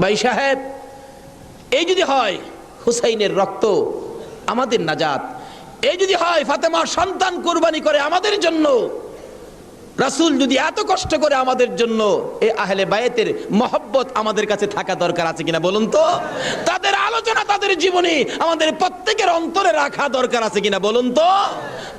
ভাই সাহেব, এই যদি হয় হুসাইনের রক্ত আমাদের নাজাত, এই যদি হয় ফাতেমার সন্তান কোরবানি করে আমাদের জন্য রাসূল যদি এত কষ্ট করে আমাদের জন্য এই আহলে বায়েতের মহব্বত আমাদের কাছে থাকা দরকার আছে কিনা বলুন তো? তাদের আলোচনা, তাদের জীবনে আমাদের প্রত্যেকের অন্তরে রাখা দরকার আছে কিনা বলুন তো?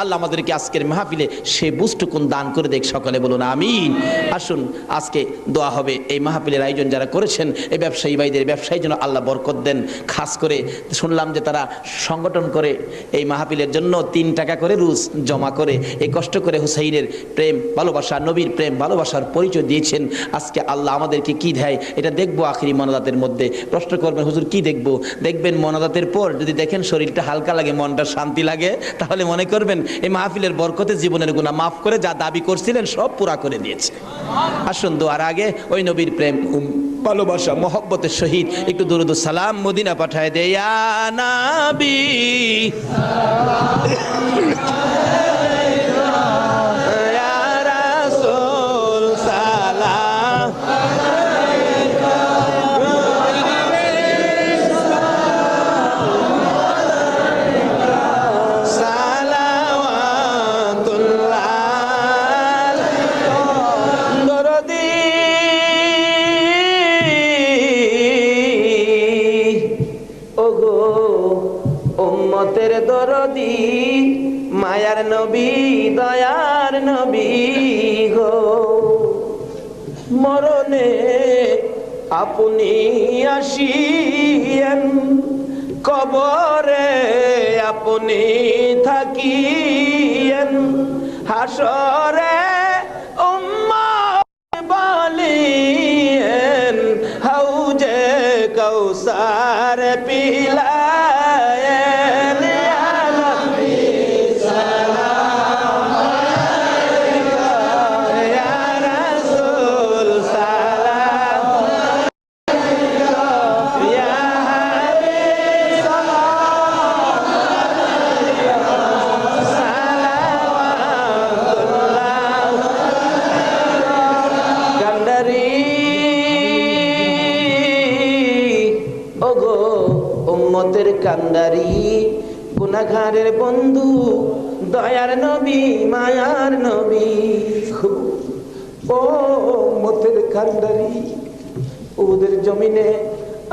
আল্লাহ আমাদেরকে আজকের মাহফিলে সে বুষ্টুকুন দান করে দেখ সকলে বলুন, আমিন। আসুন, আজকে দোয়া হবে এই মাহফিলের আয়োজন যারা করেছেন, এই ব্যবসায়ী ভাইদের, ব্যবসায়ী জন্য আল্লাহ বরকত দেন। খাস করে শুনলাম যে তারা সংগঠন করে এই মাহফিলের জন্য তিন টাকা করে রুজ জমা করে, এই কষ্ট করে হুসাইনের প্রেম ভালোবাসা, নবীর প্রেম, ভালোবাসার পরিচয় দিয়েছেন। আজকে আল্লাহ আমাদেরকে কি দেয়? এটা দেখব আখরি মনাদাতের মধ্যে। প্রশ্ন করবেন, হুজুর, কি দেখব? দেখবেন মনাদাতের পর যদি দেখেন শরীরটা হালকা লাগে, মনটা শান্তি লাগে, তাহলে মনে করবেন এই মাহফিলের বরকতে জীবনের গুণা মাফ করে যা দাবি করছিলেন সব পুরা করে দিয়েছে। আসুন দোয়ার আগে ওই নবীর প্রেম ভালোবাসা, মহব্বতের সহিত একটু দরুদ সালাম মদিনা পাঠায় দেয়া নাবি। উম্মতের দরদি মায়ার নবী দয়ার নবী গো। মরণে আপনি আসিয়েন কবরে আপনি থাকিয়েন। হাসরে উম্মতের কান্দারি গুনাঘারের বন্ধু, দয়ার নবী, মায়ার নবী। ও উম্মতের কান্দারি ওদের জমিনে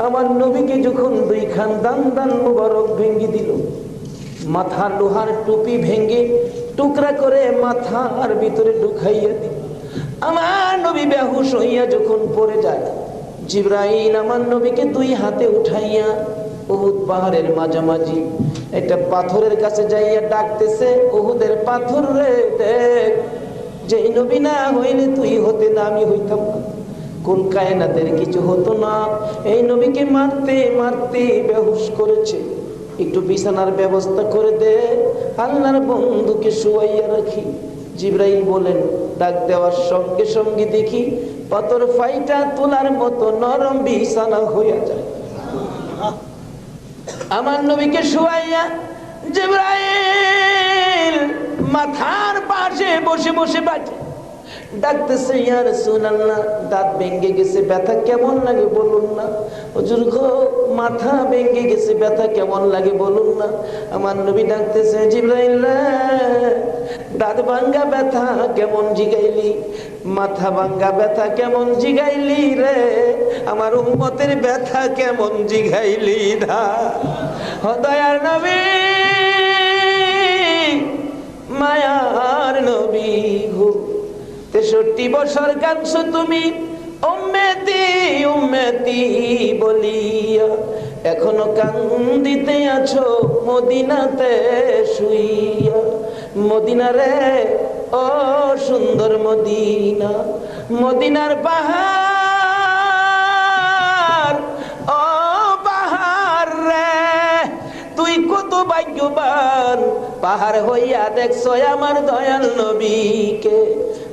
আমার নবীকে যখন দুই খান দান দান মুবারক ভেঙ্গি দিল, মাথা লোহার টুপি ভেঙ্গে টুকরা করে মাথার ভিতরে ঢুকাইয়া দিল। আমার নবী বেহুশ হইয়া যখন পড়ে যায়, জিব্রাইল আমার নবীকে দুই হাতে উঠাইয়া উহুদ পাহাড়ের মাঝামাঝি। একটা পাথরের কাছে যাইয়া ডাকতেছে, উহুদের পাথর রে, দেখ যে নবী না হইলে তুই হতে না, আমি হইতাম না। কোন কায়নাতের কিছু হতো না। এই নবীকে মারতে মারতে বেহুশ করেছে। একটু বিছানার ব্যবস্থা করে দে, আল্লাহর বন্ধুকে শুয়াইয়া রাখি। জিব্রাইল বলেন, ডাক দেওয়ার সঙ্গে সঙ্গে দেখি, পাথর ফাইটা তোলার মতো নরম বিছানা হইয়া যায়। আমার নবীকে শুয়াইয়া জিব্রাইল মাথার পাশে বসে বসে বাজে। ডাকতেছে, ইয়া রাসূলুল্লাহ, দাঁত ভেঙে গেছে, ব্যথা কেমন লাগে বলুন না? হুজুর মাথা ভেঙে গেছে, ব্যথা কেমন লাগে বলুন না? আমার নবী ডাকতেছে, জিব্রাইল, দাঁত ভাঙ্গা ব্যথা কেমন জিগাইলি? মাথা ভাঙ্গা ব্যথা কেমন জিগাইলি রে? আমার উম্মতের ব্যথা কেমন জিগাইলি দা ও দয়ার নবী, মায়ার নবী গো। তেষট্টি বছর কাঁদছো তুমি উম্মেতি উম্মেতি বলিয়া। এখনও কান্দিতে আছো মদিনাতে শুইয়া। মদিনা রে ও সুন্দর মদিনা, মদিনার পাহাড় ও পাহাড় রে। তুই কত ভাগ্যবান, পাহাড় হইয়া দেখছ আমার দয়াল নবীকে।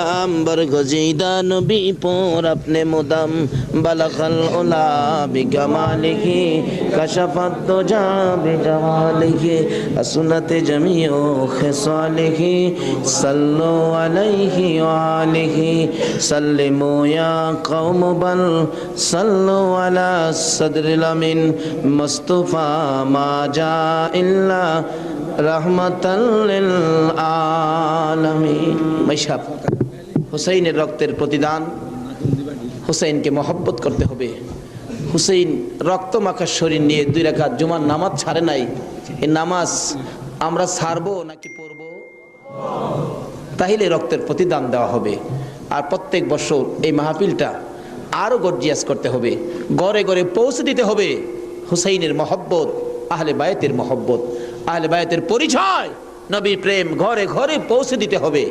کلام برگزیدہ نبی پور اپنے مدم بلخ العلا بکمالہی کشفت تجا بجمالہی اسنت جمیع خصالہی صلو علیہ وآلہ، سلمو یا قوم بل، صلو علی صدر الامن مصطفیٰ ما جا اللہ رحمت للعالمین۔ میں হুসাইনের রক্তের প্রতিদান হুসাইনকে মহব্বত করতে হবে। হুসাইন রক্ত মাখার শরীর নিয়ে দুই রেখা জুমার নামাজ ছাড়ে নাই। এই নামাজ আমরা ছাড়বো নাকি পড়ব? তাহলে রক্তের প্রতিদান দেওয়া হবে। আর প্রত্যেক বছর এই মাহফিলটা আরও গর্জিয়াস করতে হবে। গড়ে গড়ে পৌঁছে দিতে হবে হুসাইনের মহব্বত, আহলে বায়তের মহব্বত, আহলে বায়তের পরিচয়, নবীর প্রেম ঘরে ঘরে পৌঁছে দিতে হবে।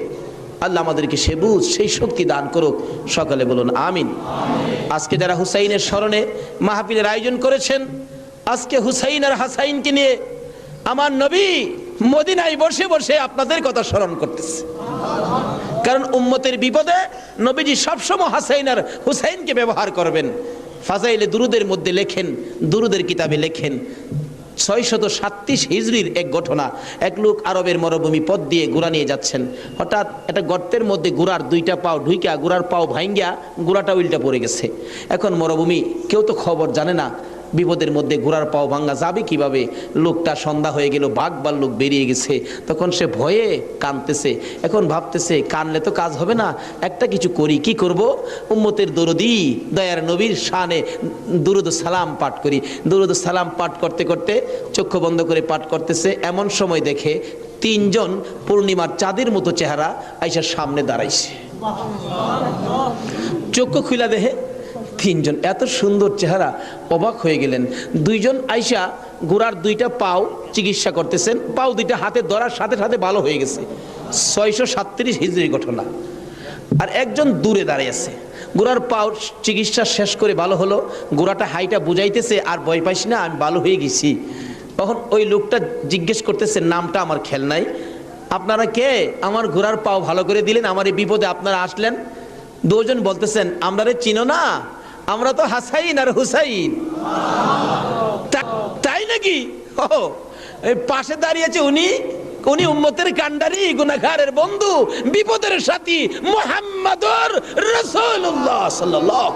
আল্লাহ আমাদেরকে সে বুঝ, সেই শক্তি দান করুক। সকালে বলুন, আমিন। আজকে যারা হুসাইনের স্মরণে মাহফিলের আয়োজন করেছেন, আজকে হুসাইন আর হাসাইনকে নিয়ে আমার নবী মদিনায় বসে বসে আপনাদের কথা স্মরণ করতেছে। কারণ উম্মতের বিপদে নবীজি সবসময় হাসাইন আর হুসাইনকে ব্যবহার করবেন। ফাজাইলে দুরুদের মধ্যে লেখেন, দুরুদের কিতাবে লেখেন ছয়শত সাতত্রিশ হিজড়ির এক ঘটনা। এক লোক আরবের মরুভূমি পথ দিয়ে গুড়া নিয়ে যাচ্ছেন। হঠাৎ একটা গর্তের মধ্যে গুড়ার দুইটা পাও ঢুইকা, গুড়ার পাও ভাইঙ্গা গুড়াটা উল্টা পড়ে গেছে। এখন মরুভূমি কেউ তো খবর জানে না। বিপদের মধ্যে ঘোড়ার পাও ভাঙ্গা যাবে কীভাবে? লোকটা সন্ধ্যা হয়ে গেল বাঘ বা লোক বেরিয়ে গেছে। তখন সে ভয়ে কানতেছে এখন ভাবতেছে কানলে তো কাজ হবে না, একটা কিছু করি, কি করব? উম্মতের দরদি, দয়ার নবীর শানে দুরুদ সালাম পাঠ করি। দুরুদ সালাম পাঠ করতে করতে চক্ষু বন্ধ করে পাঠ করতেছে। এমন সময় দেখে তিনজন পূর্ণিমার চাঁদের মতো চেহারা আইসার সামনে দাঁড়াইছে। চক্ষু খুলা দেহে তিনজন। এত সুন্দর চেহারা, অবাক হয়ে গেলেন। দুইজন আইসা গোড়ার দুইটা পাও চিকিৎসা করতেছেন। পাও দুইটা হাতে ধরার সাথে সাথে ভালো হয়ে গেছে। ছয়শো সাতত্রিশ হিজড়ি ঘটনা। আর একজন দূরে দাঁড়িয়ে আছে। গোড়ার পাও চিকিৎসা শেষ করে ভালো হলো। গোড়াটা হাইটা বুঝাইতেছে, আর ভয় পাইছি না, আমি ভালো হয়ে গেছি। তখন ওই লোকটা জিজ্ঞেস করতেছে, নামটা আমার খেল নাই। আপনারা কে? আমার ঘোড়ার পাও ভালো করে দিলেন, আমার এই বিপদে আপনারা আসলেন? দুজন বলতেছেন আমরা চিনো না। আমরা তো হাসাইন আর হুসাইন। তাই নাকি? পাশে দাঁড়িয়েছে উনি। উনি উম্মতের কান্ডারি গুনাগারের বন্ধু, বিপদের সাথী মোহাম্মদ রসুল্লাহ ওয়াসাল্লাম।